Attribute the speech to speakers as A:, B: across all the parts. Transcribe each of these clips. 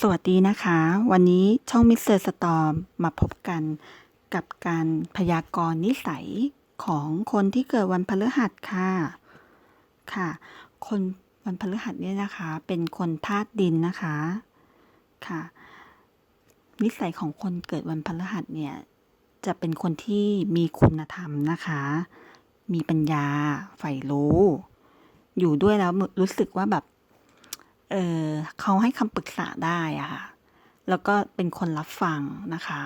A: สวัสดีนะคะ วันนี้ช่องมิสเตอร์สตอมมาพบกันกับการพยากรณ์นิสัยของคนที่เกิดวันพฤหัสค่ะค่ะ คนวันพฤหัสเนี่ยนะคะ เป็นคนธาตุดินนะคะค่ะ นิสัยของคนเกิดวันพฤหัสเนี่ยจะเป็นคนที่มีคุณธรรมนะคะ มีปัญญาใฝ่รู้ อยู่ด้วยแล้วรู้สึกว่าแบบ เออเขาให้คำปรึกษาได้อะค่ะ แล้วก็เป็นคนรับฟังนะคะ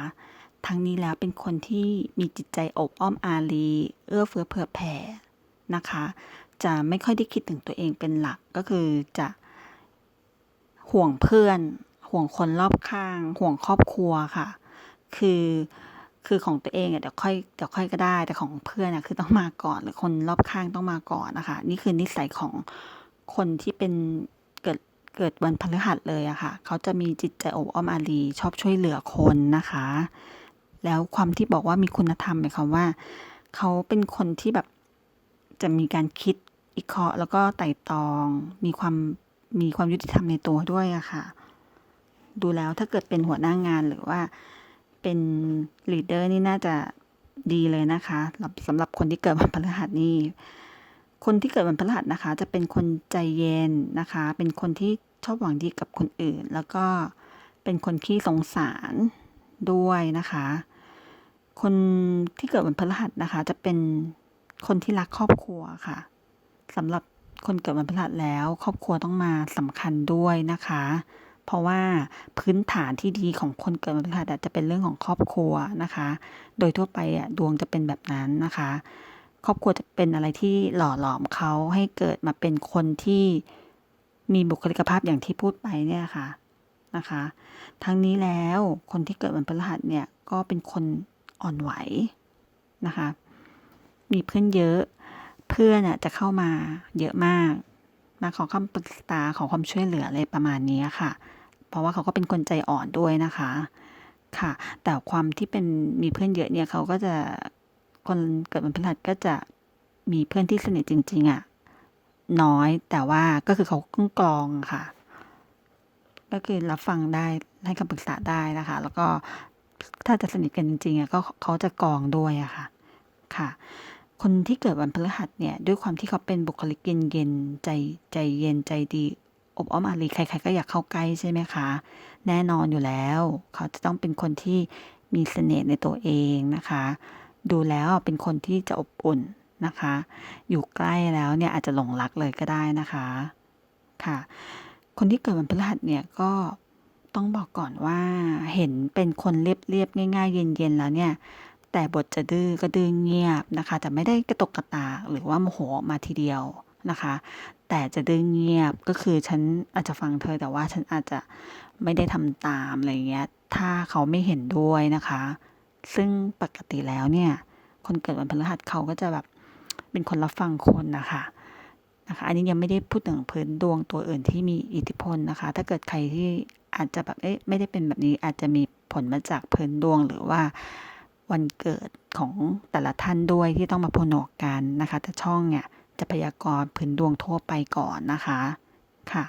A: ทั้งนี้แล้วเป็นคนที่มีจิตใจอบอ้อมอารี เอื้อเฟื้อเผื่อแผ่นะคะ จะไม่ค่อยได้คิดถึงตัวเองเป็นหลักก็คือจะห่วงเพื่อน ห่วงคนรอบข้าง ห่วงครอบครัวค่ะ คือคือของตัวเองเดี๋ยวค่อยเดี๋ยวค่อยก็ได้แต่ของเพื่อนอะคือต้องมาก่อน หรือคนรอบข้างต้องมาก่อนนะคะ นี่คือนิสัยของคนที่เป็น เกิดวันพฤหัสเลยอะค่ะ เขาจะมีจิตใจอบอ้อมอารีชอบช่วยเหลือคนนะคะ แล้วความที่บอกว่ามีคุณธรรมหมายความว่า เขาเป็นคนที่แบบจะมีการคิดอิเคราะห์แล้วก็ไต่ตอง มีความมีความยุติธรรมในตัวด้วยอะค่ะ ดูแล้วถ้าเกิดเป็นหัวหน้างานหรือว่าเป็นลีดเดอร์นี่น่าจะดีเลยนะคะสำหรับคนที่เกิดวันพฤหัสนี่ คนที่เกิดวันพฤหัสนะคะ จะเป็นคนใจเย็นนะคะ เป็นคนที่ชอบหวังดีกับคนอื่น แล้วก็เป็นคนที่สงสารด้วยนะคะ คนที่เกิดวันพฤหัสนะคะ จะเป็นคนที่รักครอบครัวค่ะสำหรับคนเกิดวันพฤหัสแล้ว ครอบครัวต้องมาสำคัญด้วยนะคะ เพราะว่าพื้นฐานที่ดีของคนเกิดวันพฤหัสจะเป็นเรื่องของครอบครัวนะคะ โดยทั่วไปอะดวงจะเป็นแบบนั้นนะคะ ครอบครัวจะเป็นอะไรที่หล่อหลอมเขาให้เกิดมาเป็นคนที่มีบุคลิกภาพอย่างที่พูดไปเนี่ยค่ะนะคะ ทั้งนี้แล้วคนที่เกิดวันพฤหัสเนี่ยก็เป็นคนอ่อนไหวนะคะ มีเพื่อนเยอะ เพื่อนอะจะเข้ามาเยอะมากมาขอคำปรึกษาขอความช่วยเหลืออะไรประมาณนี้ค่ะ เพราะว่าเขาก็เป็นคนใจอ่อนด้วยนะคะ ค่ะ แต่ความที่เป็นมีเพื่อนเยอะเนี่ยเขาก็จะ คนเกิดวันพฤหัสก็จะมีเพื่อนที่สนิทจริง ๆอะ น้อยแต่ว่าก็คือเขากกรองค่ะ ก็คือรับฟังได้ให้คำปรึกษาได้นะคะ แล้วก็ถ้าจะสนิทกันจริงๆอะก็เขาจะกรองด้วยอะค่ะ ค่ะ คนที่เกิดวันพฤหัสเนี่ย ด้วยความที่เขาเป็นบุคลิกเย็นๆใจใจเย็นใจดีอบอ้อมอารีใครๆก็อยากเข้าใกล้ใช่ไหมคะ แน่นอนอยู่แล้ว เขาจะต้องเป็นคนที่มีเสน่ห์ในตัวเองนะคะ ดูแล้วเป็นคนที่จะอบอุ่นนะคะ อยู่ใกล้แล้วเนี่ยอาจจะหลงรักเลยก็ได้นะคะค่ะ คนที่เกิดวันพฤหัสเนี่ยก็ต้องบอกก่อนว่าเห็นเป็นคนเรียบๆง่ายๆ เย็นๆแล้วเนี่ย แต่บทจะดื้อก็ดื้อเงียบนะคะจะไม่ได้กระตกกระตากหรือว่าโมโหมาทีเดียวนะคะ แต่จะดื้อเงียบก็คือฉันอาจจะฟังเธอแต่ว่าฉันอาจจะไม่ได้ทำตามอะไรเงี้ยถ้าเขาไม่เห็นด้วยนะคะ ซึ่งปกติแล้วเนี่ย คนเกิดวันพฤหัสเขาก็จะแบบเป็นคนรับฟังคนนะคะนะคะ อันนี้ยังไม่ได้พูดถึงพื้นดวงตัวอื่นที่มีอิทธิพลนะคะ ถ้าเกิดใครที่อาจจะแบบเอ๊ะไม่ได้เป็นแบบนี้อาจจะมีผลมาจากพื้นดวงหรือว่าวันเกิดของแต่ละท่านด้วยที่ต้องมาผนวกกันนะคะ แต่ช่องเนี่ยจะพยากรณ์พื้นดวงทั่วไปก่อนนะคะค่ะ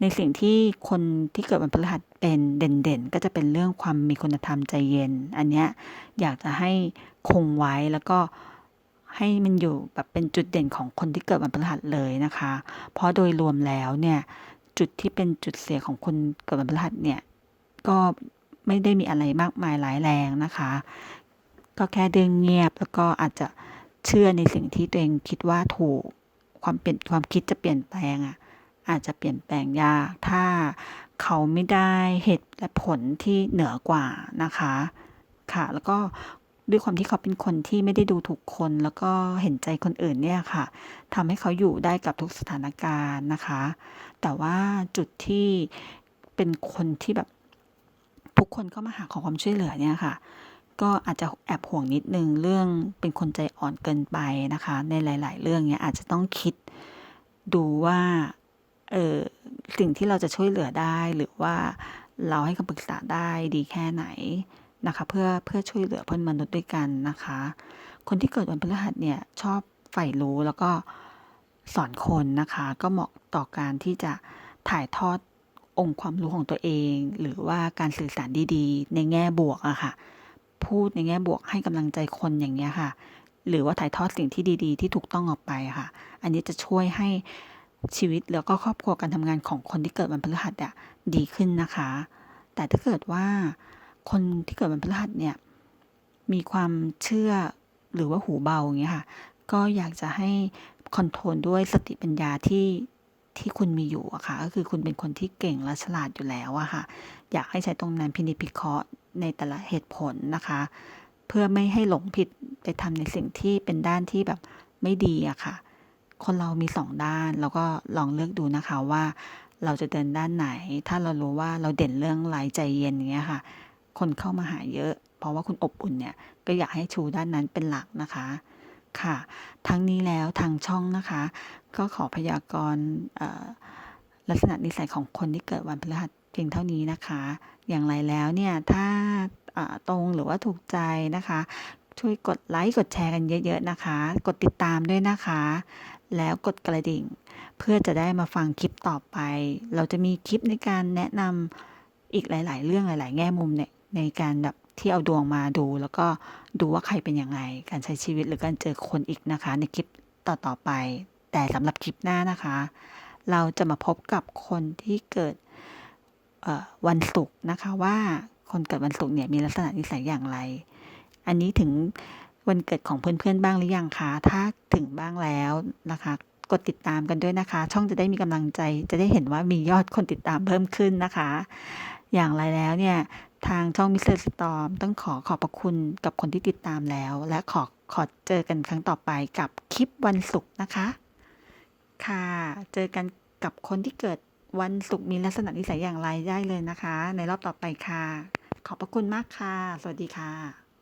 A: ในสิ่งที่คนที่เกิดวันพฤหัสเป็นเด่นๆ ก็จะเป็นเรื่องความมีคุณธรรมใจเย็น อันเนี้ยอยากจะให้คงไว้แล้วก็ให้มันอยู่แบบเป็นจุดเด่นของคนที่เกิดวันพฤหัสเลยนะคะ เพราะโดยรวมแล้วเนี่ยจุดที่เป็นจุดเสียของคนเกิดวันพฤหัสเนี่ยก็ไม่ได้มีอะไรมากมายหลายแรงนะคะ ก็แค่เดินเงียบแล้วก็อาจจะเชื่อในสิ่งที่ตัวเองคิดว่าถูกความเปลี่ยนความคิดจะเปลี่ยนแปลงอะ อาจจะเปลี่ยนแปลงยากถ้าเขาไม่ได้เหตุและผลที่เหนือกว่านะคะค่ะ แล้วก็ด้วยความที่เขาเป็นคนที่ไม่ได้ดูถูกคน แล้วก็เห็นใจคนอื่นเนี่ยค่ะทำให้เขาอยู่ได้กับทุกสถานการณ์นะคะ แต่ว่าจุดที่เป็นคนที่แบบทุกคนเข้ามาหาขอความช่วยเหลือเนี่ยค่ะ ก็อาจจะแอบห่วงนิดนึงเรื่องเป็นคนใจอ่อนเกินไปนะคะ ในหลาย ๆ เรื่องเนี้ยอาจจะต้องคิดดูว่า สิ่งที่เราจะช่วยเหลือได้หรือว่าเราให้คำปรึกษาได้ดีแค่ไหนนะคะเพื่อเพื่อช่วยเหลือเพื่อนมนุษย์ด้วยกันนะคะ คนที่เกิดวันพฤหัสเนี่ยชอบใฝ่รู้แล้วก็สอนคนนะคะ ก็เหมาะต่อการที่จะถ่ายทอดองค์ความรู้ของตัวเอง หรือว่าการสื่อสารดีๆ ในแง่บวกอะค่ะ พูดในแง่บวกให้กำลังใจคนอย่างเงี้ยค่ะ หรือว่าถ่ายทอดสิ่งที่ดี ๆ ที่ถูกต้องออกไปค่ะ อันนี้จะช่วยให้ ชีวิตแล้วก็ครอบครัวการทำงานของคนที่เกิดวันพฤหัสอะดีขึ้นนะคะ แต่ถ้าเกิดว่าคนที่เกิดวันพฤหัสเนี่ยมีความเชื่อหรือว่าหูเบาอย่างเงี้ยค่ะ ก็อยากจะให้คอนโทรลด้วยสติปัญญาที่ที่คุณมีอยู่อะค่ะก็คือคุณเป็นคนที่เก่งและฉลาดอยู่แล้วอะค่ะ อยากให้ใช้ตรงนั้นพินิจพิเคราะห์ในแต่ละเหตุผลนะคะ เพื่อไม่ให้หลงผิดไปทำในสิ่งที่เป็นด้านที่แบบไม่ดีอะค่ะ คนเรามีสองด้านแล้วก็ลองเลือกดูนะคะว่า เราจะเดินด้านไหน ถ้าเรารู้ว่าเราเด่นเรื่องไร้ใจเย็นอย่างเงี้ยค่ะ คนเข้ามาหาเยอะ เพราะว่าคุณอบอุ่นเนี่ยก็อยากให้ชูด้านนั้นเป็นหลักนะคะค่ะ ทั้งนี้แล้วทางช่องนะคะ ก็ขอพยากรณ์ลักษณะนิสัยของคนที่เกิดวันพฤหัสเพียงเท่านี้นะคะ อย่างไรแล้วเนี่ยถ้าอ่าตรงหรือว่าถูกใจนะคะ ช่วยกดไลค์กดแชร์กันเยอะ ๆ นะคะ กดติดตามด้วยนะคะ แล้วกดกระดิ่ง เพื่อจะได้มาฟังคลิปต่อไป เราจะมีคลิปในการแนะนำอีกหลาย ๆ เรื่องหลาย ๆ แง่มุมเนี่ยในการแบบที่เอาดวงมาดู แล้วก็ดูว่าใครเป็นยังไง การใช้ชีวิตหรือการเจอคนอีกนะคะ ในคลิปต่อ ๆ ไป แต่สำหรับคลิปหน้านะคะ เราจะมาพบกับคนที่เกิดวันศุกร์นะคะว่าคนเกิดวันศุกร์เนี่ยมีลักษณะนิสัยอย่างไร อันนี้ถึง วันเกิดของเพื่อนๆบ้างหรือยังคะถ้าถึงบ้างแล้วนะคะ กดติดตามกันด้วยนะคะ ช่องจะได้มีกำลังใจ จะได้เห็นว่ามียอดคนติดตามเพิ่มขึ้นนะคะ อย่างไรแล้วเนี่ยทางช่องมิสเตอร์สตอมต้องขอขอบพระคุณกับคนที่ติดตามแล้ว และขอขอเจอกันครั้งต่อไปกับคลิปวันศุกร์นะคะ ค่ะ เจอกันกับคนที่เกิดวันศุกร์มีลักษณะนิสัยอย่างไรได้เลยนะคะ ในรอบต่อไปค่ะ ขอบพระคุณมากค่ะ สวัสดีค่ะ